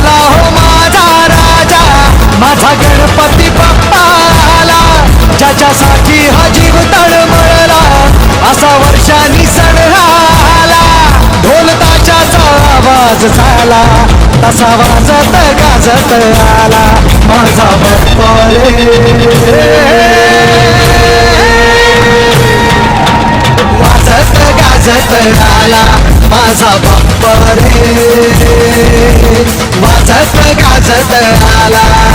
आला हो माझा राजा. माझा गणपती बाप्पा आला ज्याच्यासाठी हा जीव तळमळला. असा वर्षांनी सण आला ढोलताच्याचा आवाज झाला. तसा वाजत गाजत आला. माझा बाप्पा वाजत गाजत आला. माझा बाप्पा रे वाजत गाजत आला. घोडे